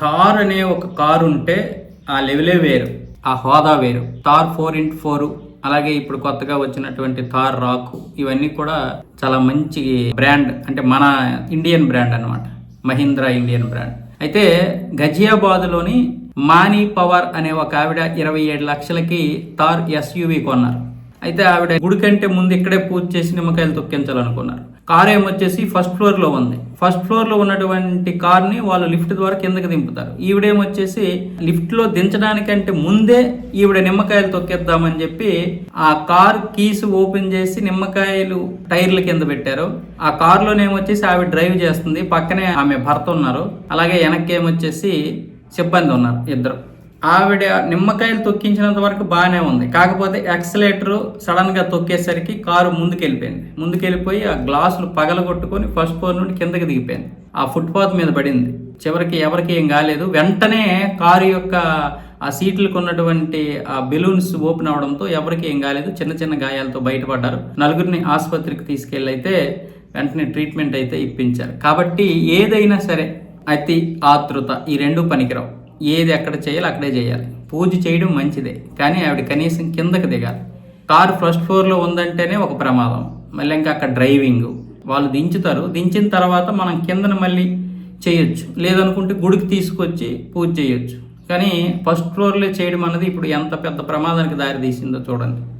థార్ అనే ఒక కారు ఉంటే ఆ లెవెలే వేరు ఆ హోదా వేరు. థార్ ఫోర్ ఇంటూ ఫోర్ అలాగే ఇప్పుడు కొత్తగా వచ్చినటువంటి థార్ రాక్ ఇవన్నీ కూడా చాలా మంచి బ్రాండ్ అంటే మన ఇండియన్ బ్రాండ్ అన్నమాట. Mahindra Indian brand. అయితే గజియాబాద్లోని మానీ పవర్ అనే ఒక ఆవిడ ఇరవై ఏడు లక్షలకి థార్ ఎస్యూవి కొన్నారు. అయితే ఆవిడ గుడి కంటే ముందు ఇక్కడే పూజ చేసి నిమ్మకాయలు తొక్కించాలనుకున్నారు. కార్ ఏమొచ్చేసి ఫస్ట్ ఫ్లోర్లో ఉంది. ఫస్ట్ ఫ్లోర్లో ఉన్నటువంటి కార్ని వాళ్ళు లిఫ్ట్ ద్వారా కిందకి దింపుతారు. ఈవిడేమొచ్చేసి లిఫ్ట్లో దించడానికంటే ముందే ఈవిడ నిమ్మకాయలు తొక్కేద్దామని చెప్పి ఆ కార్ కీస్ ఓపెన్ చేసి నిమ్మకాయలు టైర్ల కింద పెట్టారు. ఆ కార్ లోనేమొచ్చేసి ఆవిడ డ్రైవ్ చేస్తుంది. పక్కనే ఆమె భర్త ఉన్నారు. అలాగే వెనక్కి ఏమొచ్చేసి సిబ్బంది ఉన్నారు ఇద్దరు. ఆవిడ నిమ్మకాయలు తొక్కించినంత వరకు బాగానే ఉంది. కాకపోతే ఎక్సలేటర్ సడన్గా తొక్కేసరికి కారు ముందుకెళ్ళిపోయింది. ముందుకెళ్ళిపోయి ఆ గ్లాసులు పగలగొట్టుకొని ఫస్ట్ ఫ్లోర్ నుండి కిందకి దిగిపోయింది. ఆ ఫుట్పాత్ మీద పడింది. చివరికి ఎవరికి ఏం కాలేదు. వెంటనే కారు యొక్క ఆ సీట్లకు ఉన్నటువంటి ఆ బెలూన్స్ ఓపెన్ అవడంతో ఎవరికి ఏం కాలేదు. చిన్న చిన్న గాయాలతో బయటపడ్డారు. నలుగురిని ఆసుపత్రికి తీసుకెళ్ళి అయితే వెంటనే ట్రీట్మెంట్ అయితే ఇప్పించారు. కాబట్టి ఏదైనా సరే అతి ఆతృత ఈ రెండు పనికిరావు. ఏది ఎక్కడ చేయాలి అక్కడే చేయాలి. పూజ చేయడం మంచిదే కానీ ఆవిడ కనీసం కిందకి దిగాలి. కారు ఫస్ట్ ఫ్లోర్లో ఉందంటేనే ఒక ప్రమాదం. మళ్ళీ ఇంకా అక్కడ డ్రైవింగ్. వాళ్ళు దించుతారు. దించిన తర్వాత మనం కిందన మళ్ళీ చేయొచ్చు. లేదనుకుంటే గుడికి తీసుకొచ్చి పూజ చేయొచ్చు. కానీ ఫస్ట్ ఫ్లోర్లో చేయడం అన్నది ఇప్పుడు ఎంత పెద్ద ప్రమాదానికి దారి తీసిందో చూడండి.